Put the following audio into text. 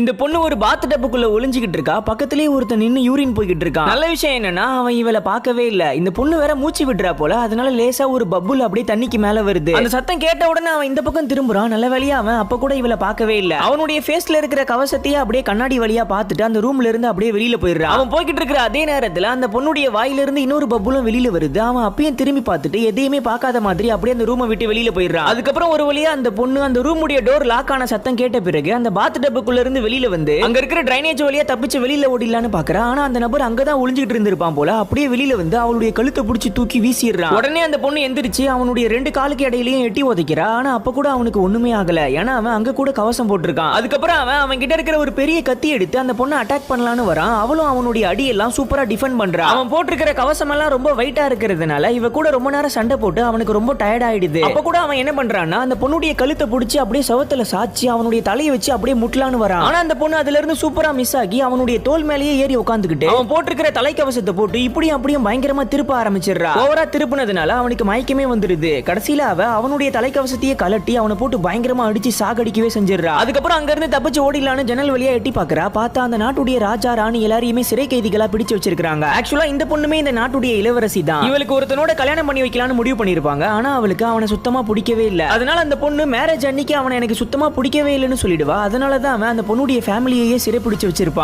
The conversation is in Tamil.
இந்த பொண்ணு ஒரு பாத் டப்புக்குள்ள ஒளிஞ்சுக்கிட்டு இருக்கா? பக்கத்துலயே ஒருத்தன் நின்னு யூரின் போய்கிட்டு இருக்கான். நல்ல விஷயம் என்னன்னா அவன் இவளை பார்க்கவே இல்ல. இந்த பொண்ணு வேற மூச்சு விடுறா போல அதனால லேசா ஒரு பப்புல் அப்படியே தண்ணிக்கு மேல வருது. அந்த சத்தம் கேட்ட உடனே அவன் இந்த பக்கம் திரும்புறான். நல்ல வழியா அவன் அப்ப கூட இவளை பார்க்கவே இல்ல. அவனுடைய ஃபேஸ்ல இருக்கிற கவசத்தையே அப்படியே கண்ணாடி வழியா பார்த்துட்டு அந்த ரூம்ல இருந்து அப்படியே வெளியில போயிடுறான். அவன் போய்கிட்டு இருக்கிற அதே நேரத்துல அந்த பொண்ணுடைய வாயில இருந்து இன்னொரு பப்புலும் வெளியில வருது. அவன் அப்பயும் திரும்பி பார்த்துட்டு எதையுமே பார்க்காத மாதிரி அப்படியே அந்த ரூமை விட்டு வெளியில போயிடுறான். அதுக்கப்புறம் ஒரு வழியா அந்த பொண்ணு அந்த ரூமுடைய டோர் லாக் ஆன சத்தம் கேட்ட பிறகு அந்த பாத் டப்புக்குள்ள இருந்து வெளியில வந்து அங்க இருக்கிற டிரைனேஜ் வழியா தப்பிச்சு வெளியில ஓடிடலான்னு பாக்குறா. ஆனா அந்த நபர் அங்கதான் ஒளிஞ்சுட்டு இருந்திருப்பான் போல. அப்படியே வெளியில வந்து அவளுடைய கழுத்தை பிடிச்சி தூக்கி வீசிடுறான். உடனே அந்த பொண்ணு எந்திரிச்சு அவனுடைய ரெண்டு காலுக்கு இடையிலயும் எட்டி உதைக்கிறா. ஆனா அப்ப கூட அவனுக்கு ஒண்ணுமே ஆகல. ஏன்னா அவன் அங்க கூட கவசம் போட்டிருக்கான். அதுக்கப்புறம் அவன் அவன் கிட்ட இருக்கிற ஒரு பெரிய கத்தி எடுத்து அந்த பொண்ணை அட்டாக் பண்ணலான்னு வரான். அவளும் அவனுடைய அடியெல்லாம் சூப்பரா டிஃபெண்ட் பண்றான். அவன் போட்டிருக்கிற கவசம் எல்லாம் ரொம்ப வெயிட்டா இருக்கிறதுனால இவ கூட ரொம்ப நேரம் சண்டை போட்டு அவனுக்கு ரொம்ப டயர்ட் ஆயிடுது. அப்ப கூட அவன் என்ன பண்றான்னா அந்த பொண்ணுடைய கழுத்தை பிடிச்சி அப்படியே சவத்துல சாச்சி அவனுடைய தலையை வச்சு அப்படியே முட்டலான்னு வரான். ஆனா அந்த பொண்ணு அதுல இருந்து சூப்பரா மிஸ் ஆகி அவனுடைய தோல் மேலேயே ஏறி உட்காந்துக்கிட்டு அவன் போட்டிருக்கிற தலைக்கவசத்தை போட்டு இப்படியும் அப்படியும் பயங்கரமா திருப்ப ஆரம்பிச்சிடுறா. ஓவரா திருப்பினதுனால அவனுக்கு மயக்கமே வந்துருது கடைசியில அவ அவனுடைய தலைக்கவசத்தையே கலட்டி அவனை போட்டு பயங்கரமா அடிச்சு சாகடிக்கவே செஞ்சிடறா. அதுக்கப்புறம் அங்க இருந்து தப்பிச்சு ஓடிடலான்னு ஜன்னல் வழியா எட்டி பாக்குறா. பார்த்தா அந்த நாட்டுடைய ராஜா ராணி எல்லாரையுமே சிறை கைதிகளா பிடிச்சு வச்சிருக்காங்க ஆக்சுவலா இந்த பொண்ணுமே இந்த நாட்டுடைய இளவரசி தான். இவளுக்கு ஒருத்தனோட கல்யாணம் பண்ணி வைக்கலாம்னு முடிவு பண்ணிருப்பாங்க ஆனா அவளுக்கு அவனை சுத்தமா பிடிக்கவே இல்ல. அதனால அந்த பொண்ணு மேரேஜ் அன்னைக்கு அவனை எனக்கு சுத்தமா பிடிக்கவே இல்லைன்னு சொல்லிடுவா. அதனால தான் அவன் அந்த பொண்ணுடைய ஃபேமிலியையே சிறைப்பிடிச்சு வச்சிருப்பான்.